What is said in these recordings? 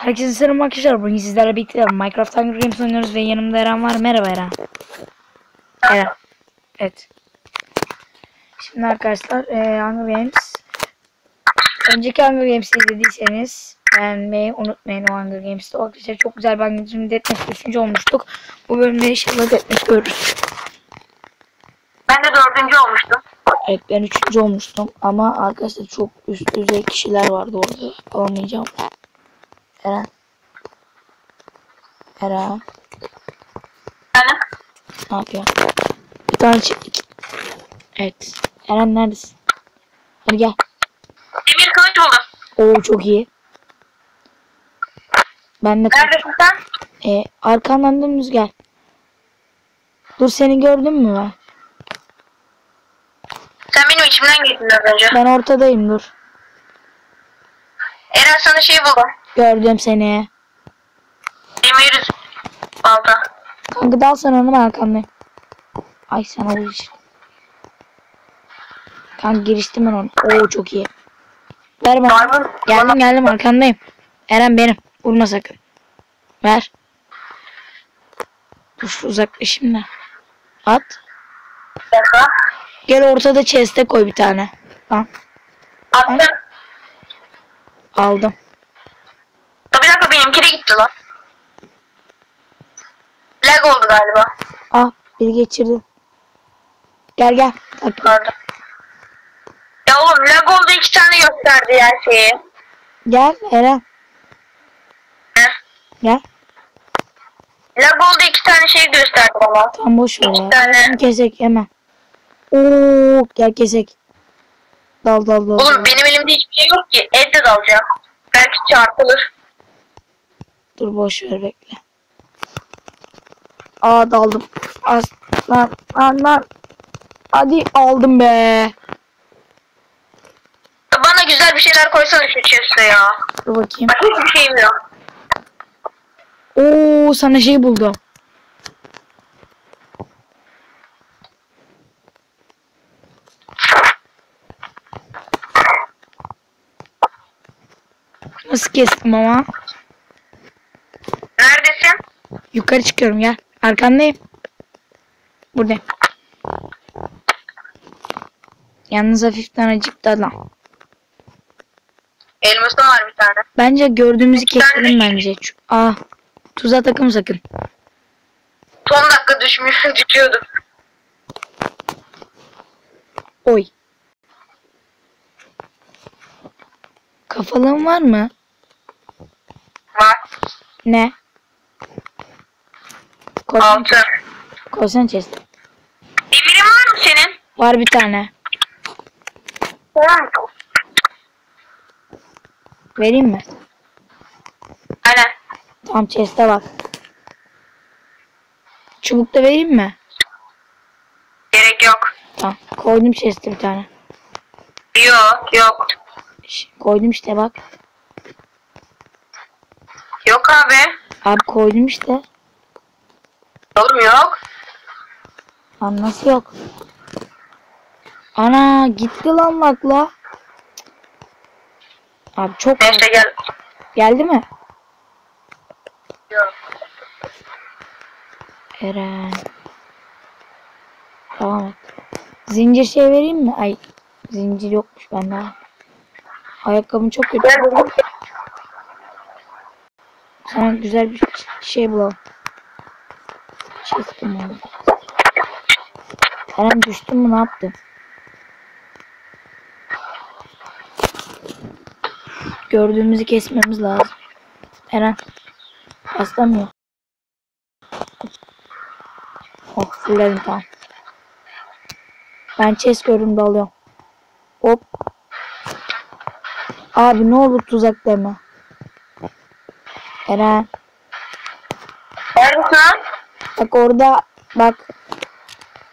Herkese selam arkadaşlar. Bugün sizlerle birlikte Minecraft Hunger Games oynuyoruz ve yanımda Eren var. Merhaba Eren. Eren. Evet. Şimdi arkadaşlar e, Hunger Games önceki Hunger Games'i izlediyseniz beğenmeyi unutmayın o Hunger Games'te. O arkadaşlar çok güzel bir Hunger Games'in Deathmatch 3. olmuştuk. Bu bölümde inşallah Deathmatch görürüz. Ben de dördüncü olmuştum. Evet ben 3. olmuştum ama arkadaşlar çok üst düzey kişiler vardı orada. Alamayacağım. Eren. Eren. Yani Ne yapıyor? Bir tane çek. Evet. Eren neredesin? Hadi gel. demir kılıç buldum. Oo çok iyi. Ben de Neredesin sen? e, arkandan dümdüz gel. Dur seni gördün mü ben? Sen benim içimden geçtin az önce. Ben ortadayım dur. Eren sana şey buldum. Gördüm seni. Demir balta. Kanka dal sen onu arkandayım. Ay sana bir Kanka giriştim ben onu. Oo çok iyi. Ver bana. Diamond. Geldim geldim arkandayım. Eren benim. Vurma sakın. Ver. Dur uzaklaşayım da. At. Dakika. Gel ortada chest'e koy bir tane. Al. Attım. Aldım. Benimki de gitti lan. Lag oldu galiba. Ah biri geçirdi. Gel gel. Gördüm. Ya oğlum lag oldu iki tane gösterdi her şeyi. Gel Eren. Heh. Gel. Lag oldu iki tane şey gösterdi bana. Tam boş ver ya. İki tane. Kesek hemen. Oo gel kesek. Dal dal dal. Oğlum benim elimde hiçbir şey yok ki. El de dalacak. Belki çarpılır. Dur boş ver bekle. Aa daldım. Az lan lan lan. Hadi aldım be. Bana güzel bir şeyler koysana şu chest'e ya. Dur bakayım. Bak hiçbir şeyim yok. Oo sana şey buldum. Nasıl kestim ama? Neredesin? Yukarı çıkıyorum gel. Arkandayım. Buradayım. Yalnız hafiften acıktı adam. Elmasım var bir tane. Bence gördüğümüzü keselim bence. Aa, tuza takım sakın. Son dakika düşmüş, düşüyordum. Oy. Kafalığın var mı? Var. Ne? Koysan, Altı. koysan chest. Demirin var mı senin? Var bir tane. Tamam. Vereyim mi? Aynen. Tamam chest'e bak. Çubuk da vereyim mi? Gerek yok. Tamam. Koydum chest'e bir tane. Yok, yok. Ş- Koydum işte bak. Yok abi. Abi koydum işte. Oğlum yok. Lan nasıl yok? Ana gitti lan lakla. Abi çok Neyse gel. geldi mi? Yok. Eren. Tamam. et. Zincir şey vereyim mi? Ay zincir yokmuş bende. Ayakkabım çok kötü. Sana güzel bir şey bulalım. Çektim onu. Eren düştün mü ne yaptın? Gördüğümüzü kesmemiz lazım. Eren. Rastlamıyor. Oh fulledim tamam. Ben chest gördüm dalıyorum. Hop. Abi ne olur tuzak deme. Eren. Neredesin lan? Bak orada bak.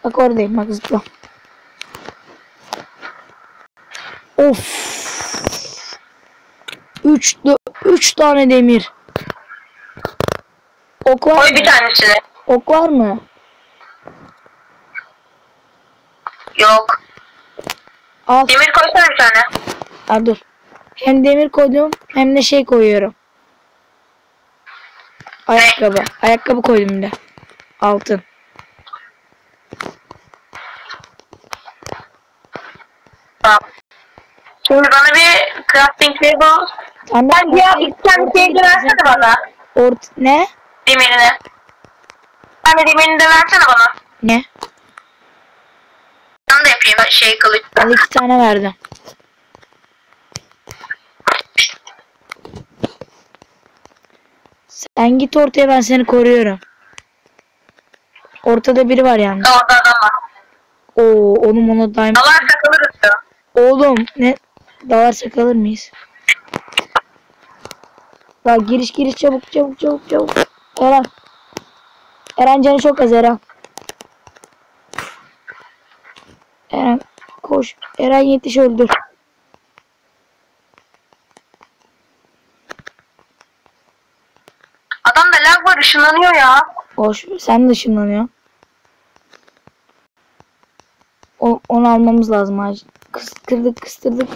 Bak oradayım bak zıpla. Of. Üç, dö- üç tane demir. Ok var Koy mı? bir tanesini. Ok var mı? Yok. Al. Demir koysana bir tane. Al dur. Hem demir koydum hem de şey koyuyorum. Ayakkabı. Ayakkabı koydum de. Altın. Şimdi bana bir crafting table. Tamam. Sen diğer iki tane şeyi de versene bana. Ort ne? Demirini. Sen de demirini de versene bana. Ne? Ben de yapayım şey kılıç. Al iki tane verdim. Sen git ortaya ben seni koruyorum. Ortada biri var yalnız. Orada adam var. Oo, onun ona diamond. Dalar takılırız ya. Oğlum ne dalarsa kalır mıyız? Ya giriş giriş çabuk çabuk çabuk çabuk. Eren. Eren canı çok az Eren. Eren koş. Eren yetiş öldür. Adamda lag var ışınlanıyor ya. Boş sen de ışınlanıyorsun. O, onu almamız lazım acil. Kıstırdık kıstırdık.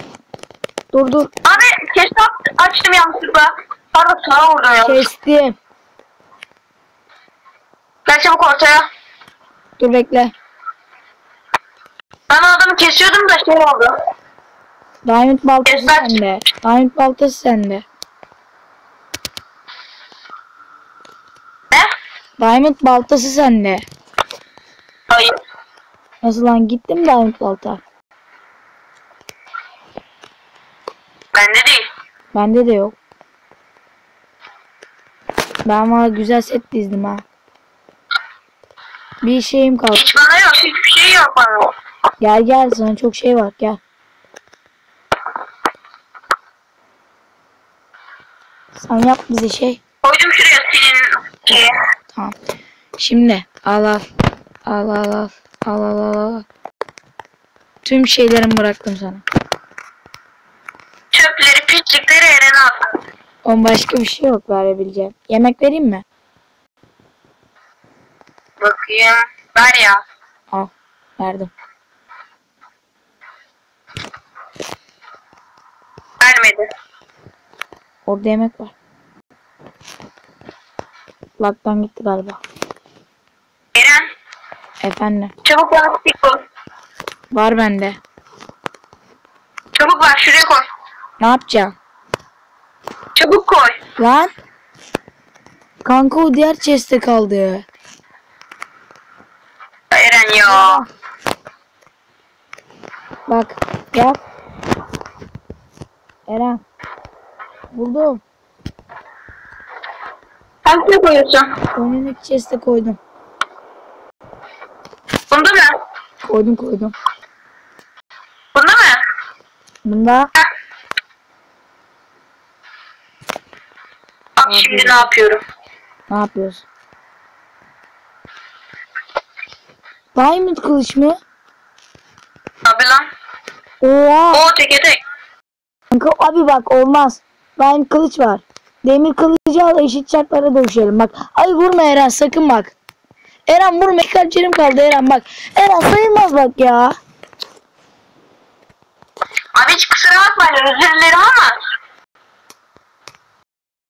Dur dur. Abi keşke açtım yanlışlıkla. Pardon sağa vurdum ya. Kestim. Gel çabuk ortaya. Dur bekle. Ben adamı kesiyordum da şey oldu. Diamond baltası Kesmez. sende. Diamond baltası sende. Ne? Diamond baltası sende. Nasıl lan gitti mi Diamond balta? Bende değil. Bende de yok. Ben valla güzel set dizdim ha. Bir şeyim kaldı. Hiç bana yok. Hiçbir şey yok bana. Gel gel sana çok şey var gel. Sen yap bize şey. Koydum şuraya senin şeye. Tamam. Şimdi al al. Al al al. Al al al al. Tüm şeylerimi bıraktım sana. Çöpleri, pislikleri Eren'e attım. On başka bir şey yok verebileceğim. Yemek vereyim mi? Bakayım. Ver ya. Al. Verdim. Vermedi. Orada yemek var. Laktan gitti galiba. Efendim. Çabuk bana stick koy. Var bende. Çabuk ver şuraya koy. Ne yapacağım? Çabuk koy. Lan. Kanka o diğer chest'te kaldı. Eren ya. Bak. Gel. Eren. Buldum. Hangisine koyuyorsun? Önündeki chest'e koydum. Bunda mı? Koydum koydum. Bunda mı? Bunda. Bak şimdi ne yapıyorum. ne yapıyoruz? Diamond kılıç mı? Abi lan. Oha. O teke tek. Kanka abi bak olmaz. Diamond kılıç var. Demir kılıcı al eşit şartlara dövüşelim. Bak ay vurma Eren sakın bak. Eren vurma kalp canım kaldı Eren bak. Eren sayılmaz bak ya. Abi hiç kusura bakmayın özür dilerim ama